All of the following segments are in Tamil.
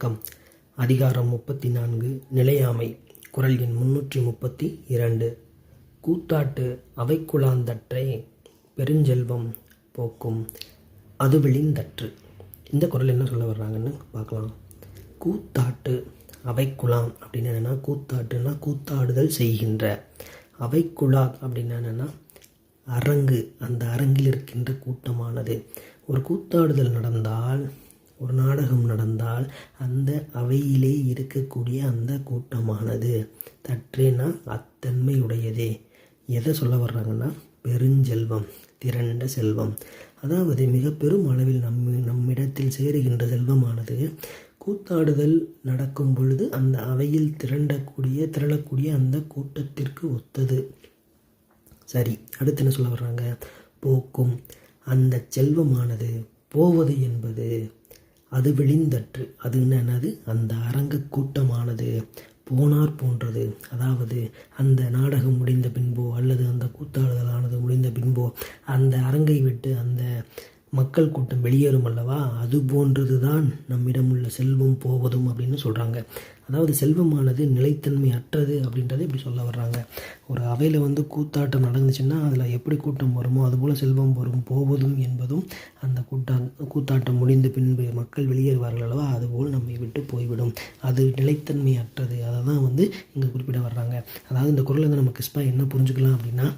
விளக்கம் அதிகாரம் முப்பத்தி நான்கு நிலையாமை குரல் எண் முன்னூற்றி முப்பத்தி இரண்டு கூத்தாட்டு அவைக்குழாந்தற்றை பெருஞ்செல்வம் போக்கும் அதுவிழிந்தற்று. இந்த குரல் என்ன சொல்ல வர்றாங்கன்னு பார்க்கலாம். கூத்தாட்டு அவைக்குழாம் அப்படின்னு என்னென்னா கூத்தாட்டுனா கூத்தாடுதல் செய்கின்ற. அவைக்குழா அப்படின்னு என்னென்னா அரங்கு அந்த அரங்கில் இருக்கின்ற கூட்டமானது. ஒரு கூத்தாடுதல் நடந்தால் ஒரு நாடகம் நடந்தால் அந்த அவையிலே இருக்கக்கூடிய அந்த கூட்டமானது தற்றேனா அத்தன்மையுடையதே. எதை சொல்ல வர்றாங்கன்னா பெருஞ்செல்வம் திரண்ட செல்வம். அதாவது மிக பெரும் அளவில் நம் நம்மிடத்தில் சேருகின்ற செல்வமானது கூத்தாடுதல் நடக்கும் பொழுது அந்த அவையில் திரண்டக்கூடிய திரளக்கூடிய அந்த கூட்டத்திற்கு ஒத்தது. சரி அடுத்து என்ன சொல்ல வர்றாங்க? போக்கும். அந்த செல்வமானது போவது என்பது அது விழிந்தற்று. அது என்னது? அந்த அரங்க கூட்டமானது. போனார் போன்றது. அதாவது அந்த நாடகம் முடிந்த பின்போ அல்லது அந்த கூத்தாடுதலானது முடிந்த பின்போ அந்த அரங்கை விட்டு அந்த மக்கள் கூட்டம் வெளியேறும் அல்லவா? அது போன்றது தான் நம்மிடம் உள்ள செல்வம் போவதும் அப்படின்னு சொல்கிறாங்க அதாவது செல்வமானது நிலைத்தன்மை அற்றது அப்படின்றத இப்படி சொல்ல வர்றாங்க. ஒரு அவையில் வந்து கூத்தாட்டம் நடந்துச்சுன்னா அதில் எப்படி கூட்டம் வருமோ அதுபோல் செல்வம் வரும் போவதும் என்பதும் அந்த கூட்டா கூத்தாட்டம் முடிந்த பின்பு மக்கள் வெளியேறுவார்கள் அல்லவா? அதுபோல் நம்மை விட்டு போய்விடும். அது நிலைத்தன்மை அற்றது. அதை தான் வந்து இங்கே குறிப்பிட வர்றாங்க. அதாவது இந்த குரல் வந்து நம்ம கிறிஸ்பா என்ன புரிஞ்சுக்கலாம் அப்படின்னா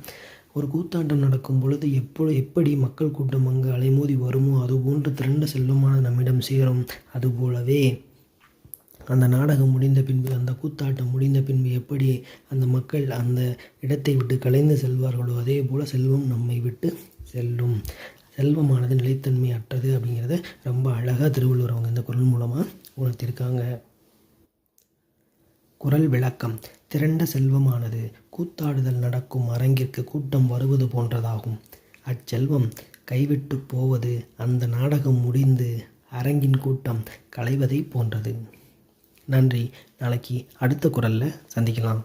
ஒரு கூத்தாட்டம் நடக்கும் பொழுது எப்போ எப்படி மக்கள் கூட்டம் அங்கு அலைமோதி வருமோ அதுபோன்று திரண்ட செல்வமான நம்மிடம் சேரும். அதுபோலவே அந்த நாடகம் முடிந்த பின்பு அந்த கூத்தாட்டம் முடிந்த பின்பு எப்படி அந்த மக்கள் அந்த இடத்தை விட்டு கலைந்து செல்வார்களோ அதே போல் செல்வம் நம்மை விட்டு செல்லும். செல்வமானது நிலைத்தன்மை அற்றது அப்படிங்கிறத ரொம்ப அழகாக திருவள்ளுவர் அவங்க இந்த குரல் மூலமாக உணர்த்தியிருக்காங்க குரல் விளக்கம். திரண்ட செல்வமானது கூத்தாடுதல் நடக்கும் அரங்கிற்கு கூட்டம் வருவது போன்றதாகும். அச்செல்வம் கைவிட்டு போவது அந்த நாடகம் முடிந்து அரங்கின் கூட்டம் களைவதை போன்றது. நன்றி. நாளைக்கு அடுத்த குரலில் சந்திக்கலாம்.